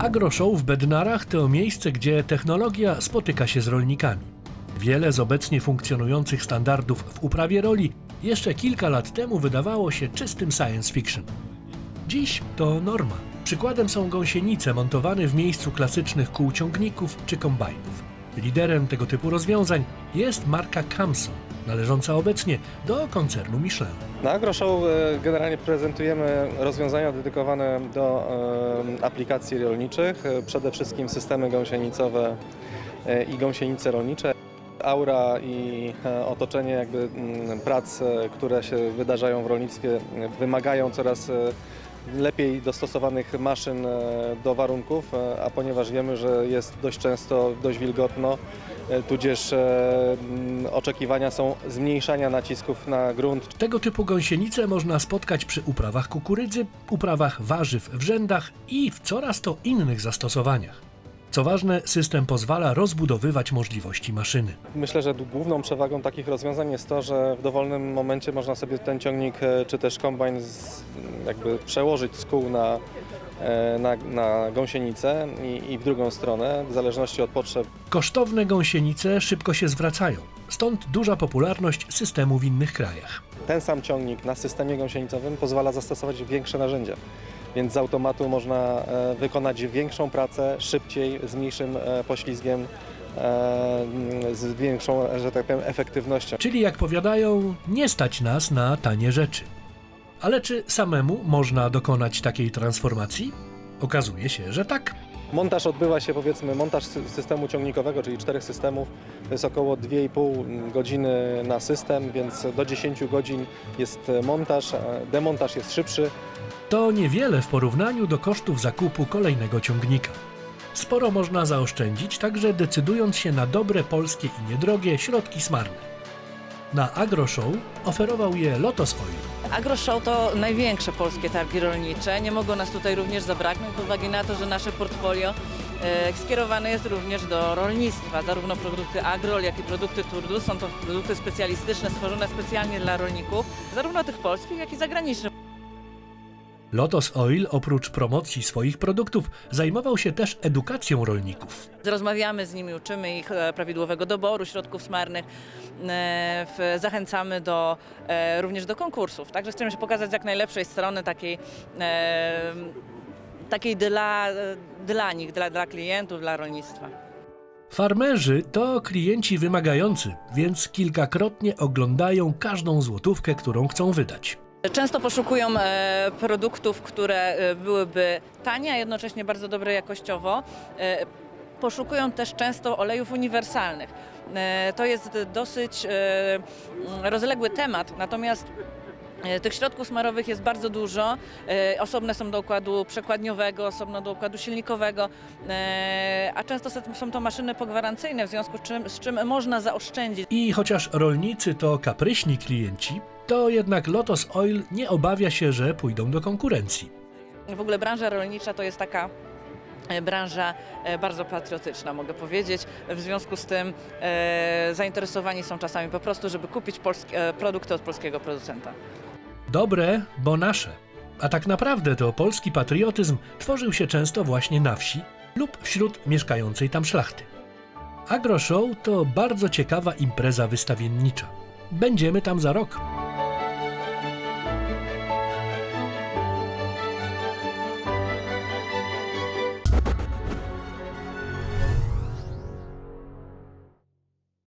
AgroShow w Bednarach to miejsce, gdzie technologia spotyka się z rolnikami. Wiele z obecnie funkcjonujących standardów w uprawie roli jeszcze kilka lat temu wydawało się czystym science fiction. Dziś to norma. Przykładem są gąsienice montowane w miejscu klasycznych kół ciągników czy kombajnów. Liderem tego typu rozwiązań jest marka Camso, należąca obecnie do koncernu Michelin. Na AgroShow e, generalnie prezentujemy rozwiązania dedykowane do e, aplikacji rolniczych, e, przede wszystkim systemy gąsienicowe i gąsienice rolnicze. Aura i otoczenie jakby mm, prac, które się wydarzają w rolnictwie wymagają coraz lepiej dostosowanych maszyn e, do warunków, e, a ponieważ wiemy, że jest dość często dość wilgotno, e, tudzież oczekiwania są zmniejszania nacisków na grunt Tego typu gąsienice można spotkać przy uprawach kukurydzy, uprawach warzyw w rzędach i w coraz to innych zastosowaniach. Co ważne, system pozwala rozbudowywać możliwości maszyny. Myślę, że główną przewagą takich rozwiązań jest to, że w dowolnym momencie można sobie ten ciągnik e, czy też kombajn z, jakby przełożyć z kół na, e, na, na gąsienicę i, i w drugą stronę, w zależności od potrzeb. Kosztowne gąsienice szybko się zwracają, stąd duża popularność systemu w innych krajach. Ten sam ciągnik na systemie gąsienicowym pozwala zastosować większe narzędzia. Więc z automatu można e, wykonać większą pracę szybciej, z mniejszym e, poślizgiem, e, z większą, że tak powiem, efektywnością. Czyli jak powiadają, nie stać nas na tanie rzeczy. Ale czy samemu można dokonać takiej transformacji? Okazuje się, że tak. Montaż odbywa się, powiedzmy, montaż sy- systemu ciągnikowego, czyli czterech systemów. To jest około 2,5 godziny na system, więc do 10 godzin jest e, montaż. e, Demontaż jest szybszy. To niewiele w porównaniu do kosztów zakupu kolejnego ciągnika. Sporo można zaoszczędzić, także decydując się na dobre polskie i niedrogie środki smarne. Na AgroShow oferował je Lotos Oil. AgroShow to największe polskie targi rolnicze. Nie mogło nas tutaj również zabraknąć z uwagi na to, że nasze portfolio e, skierowane jest również do rolnictwa. Zarówno produkty agrol, jak i produkty Turdu są to produkty specjalistyczne, stworzone specjalnie dla rolników, zarówno tych polskich, jak i zagranicznych. Lotos Oil oprócz promocji swoich produktów zajmował się też edukacją rolników. Rozmawiamy z nimi, uczymy ich e, prawidłowego doboru środków smarnych, e, zachęcamy do, e, również do konkursów. Także chcemy się pokazać z jak najlepszej strony takiej, takiej dla, dla nich, dla, dla klientów, dla rolnictwa. Farmerzy to klienci wymagający, więc kilkakrotnie oglądają każdą złotówkę, którą chcą wydać. Często poszukują e, produktów, które e, byłyby tanie, a jednocześnie bardzo dobre jakościowo. E, poszukują też często olejów uniwersalnych. To jest dosyć mm, rozległy temat, natomiast tych środków smarowych jest bardzo dużo. E, Osobne są do układu przekładniowego, osobno do układu silnikowego, e, a często są to maszyny pogwarancyjne, w związku z czym, z czym można zaoszczędzić. I chociaż rolnicy to kapryśni klienci, to jednak Lotos Oil nie obawia się, że pójdą do konkurencji. W ogóle branża rolnicza to jest taka e, branża e, bardzo patriotyczna, mogę powiedzieć. W związku z tym e, zainteresowani są czasami po prostu, żeby kupić polskie, e, produkty od polskiego producenta. Dobre, bo nasze. A tak naprawdę to polski patriotyzm tworzył się często właśnie na wsi lub wśród mieszkającej tam szlachty. AgroShow to bardzo ciekawa impreza wystawiennicza. Będziemy tam za rok.